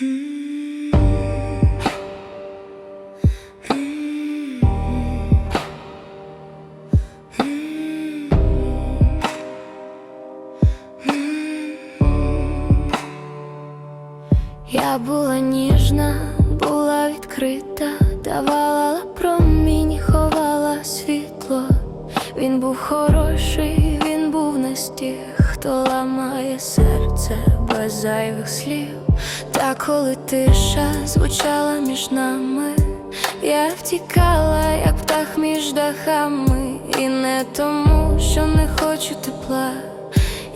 Я була ніжна, була відкрита, давала промінь, ховала світло. Він був хороший, він був не з хто ламає серце без зайвих слів. Та коли тиша звучала між нами, я втікала, як птах між дахами, і не тому, що не хочу тепла.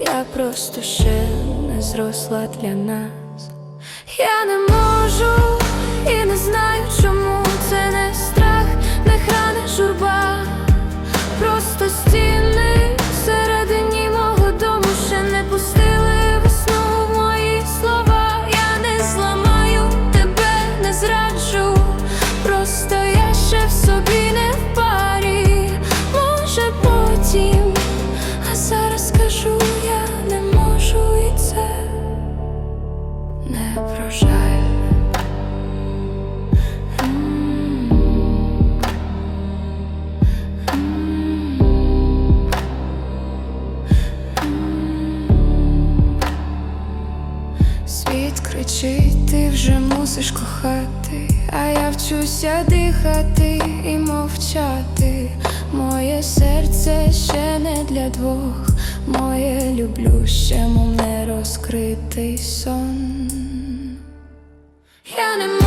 Я просто ще не зросла для нас. Я не можу і не знаю, чому Світ кричить, ти вже мусиш кохати, а я вчуся дихати і мовчати. Моє серце ще не для двох, моє люблю ще мов не розкритий сон. Я не